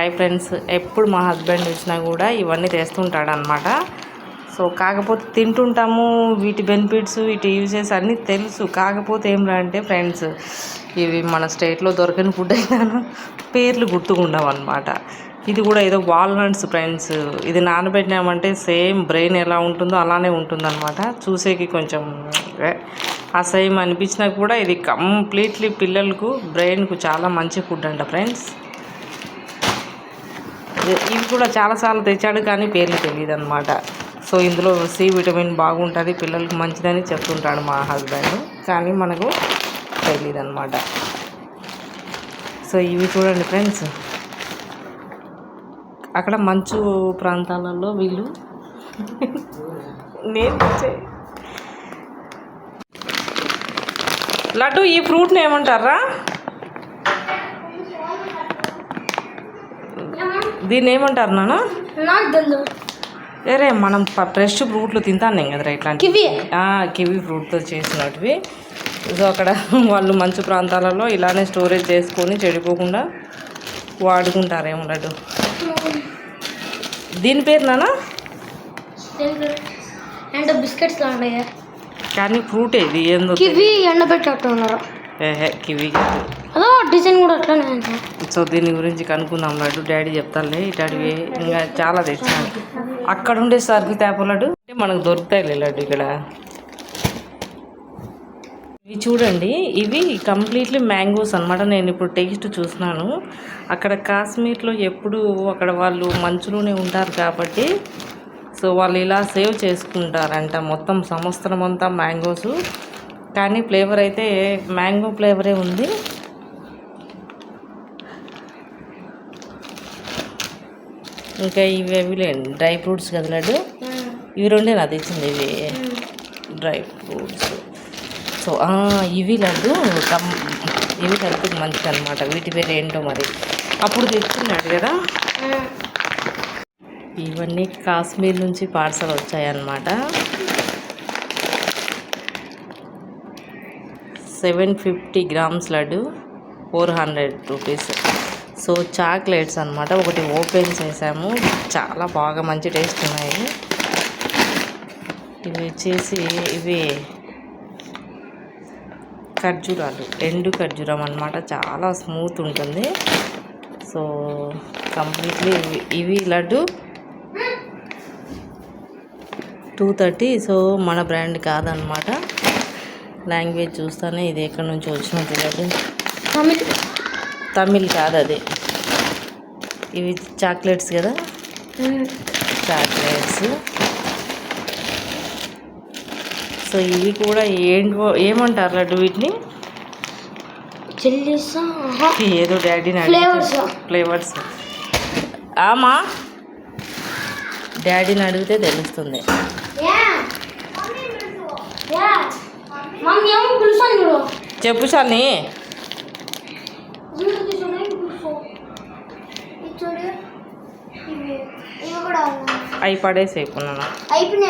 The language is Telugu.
Hi friends. ఎప్పుడు మా హస్బెండ్ వచ్చినా కూడా ఇవన్నీ తెస్తుంటాడు అనమాట సో కాకపోతే తింటుంటాము. వీటి బెనిఫిట్స్ వీటి యూజెస్ అన్నీ తెలుసు. కాకపోతే ఏం అంటే ఫ్రెండ్స్ ఇవి మన స్టేట్లో దొరకని ఫుడ్ అయినా పేర్లు గుర్తుకుండవు అనమాట ఇది కూడా ఏదో వాల్నట్స్ ఫ్రెండ్స్. ఇది నానబెట్టినామంటే సేమ్ బ్రెయిన్ ఎలా ఉంటుందో అలానే ఉంటుందన్నమాట. చూసేకి కొంచెం అసహ్యం అనిపించినా కూడా ఇది కంప్లీట్లీ పిల్లలకు బ్రెయిన్కు చాలా మంచి ఫుడ్ అంట ఫ్రెండ్స్. ఇవి కూడా చాలాసార్లు తెచ్చాడు కానీ పేర్లు తెలియదు అనమాట సో ఇందులో సి విటమిన్ బాగుంటుంది పిల్లలకు మంచిదని చెప్తుంటాడు మా హస్బెండ్. కానీ మనకు తెలియదు అనమాట సో ఇవి చూడండి ఫ్రెండ్స్. అక్కడ మంచు ప్రాంతాలలో వీళ్ళు నేను లడ్డు ఈ ఫ్రూట్ని ఏమంటారా? దీన్ని ఏమంటారు నాన్న? వేరే మనం ఫ్రెష్ ఫ్రూట్లు తింటాను కదరా ఇట్లాంటి కివి. కివీ ఫ్రూట్తో చేసినటివి. సో అక్కడ వాళ్ళు మంచు ప్రాంతాలలో ఇలానే స్టోరేజ్ చేసుకొని చెడిపోకుండా వాడుకుంటారేమో లడ్డు. దీని పేరు నాన్న? అండ్ బిస్కెట్స్ కానీ ఫ్రూట్ ఇది ఏందో కివి ఏహే కివీ అదో డిజైన్ కూడా అట్లానే ఉంది. సో దీని గురించి కనుక్కుందాం లడ్డు. డాడీ చెప్తానులే ఇటాడివి ఇంకా చాలా తెచ్చాను అక్కడ ఉండే సరుకు తేప లడ్డు అంటే మనకు దొరుకుతాయి లడ్డు ఇక్కడ. ఇవి చూడండి ఇవి కంప్లీట్లీ మ్యాంగోస్ అన్నమాట. నేను ఇప్పుడు టేస్ట్ చూస్తున్నాను. అక్కడ కాశ్మీర్లో ఎప్పుడు అక్కడ వాళ్ళు మంచులోనే ఉంటారు కాబట్టి సో వాళ్ళు ఇలా సేవ్ చేసుకుంటారంట మొత్తం సంవత్సరం అంతా మ్యాంగోస్. కానీ ఫ్లేవర్ అయితే మ్యాంగో ఫ్లేవరే ఉంది. ఇంకా ఇవి అవి లేండి డ్రై ఫ్రూట్స్ కదా లడ్డు? ఇవి రెండే నాకు తెచ్చింది ఇవి. Dry fruits. సో ఇవి లడ్డు కమ్ ఇవి హెల్త్కి మంచిది అనమాట వీటి పేరు ఏంటో మరి. అప్పుడు తెచ్చుకున్నాడు కదా? ఇవన్నీ కాశ్మీర్ నుంచి పార్సల్ వచ్చాయన్నమాట. Seven fifty grams laddu four hundred rupees. So chocolates అనమాట ఒకటి ఓపెన్ చేసాము. చాలా బాగా మంచి టేస్ట్ ఉన్నాయి. ఇవి వచ్చేసి ఇవి ఖర్జూరాలు. ఎండు ఖర్జూరం అనమాట చాలా స్మూత్ ఉంటుంది. సో కంప్లీట్లీ ఇవి ఇవి లడ్డు టూ థర్టీ. సో మన బ్రాండ్ కాదనమాట లాంగ్వేజ్ చూస్తానే ఇది ఎక్కడి నుంచి వచ్చినట్టు లడ్డు తమిళ్ కాదు అది. ఇవి చాక్లెట్స్ కదా? చాక్లెట్స్. సో ఇవి కూడా ఏంటో ఏమంటారు లడ్డు వీటిని? ఏదో డాడీని Flavours. ఫ్లేవర్స్. ఆమా? డాడీని అడిగితే తెలుస్తుంది. చెప్పు షాల్ని వీడియో తీసుకుని పిలుస్తావు ఇది చూడు ఇవి ఇవి కూడా ఉన్నాయి అవి పడేసి అయిపోయినా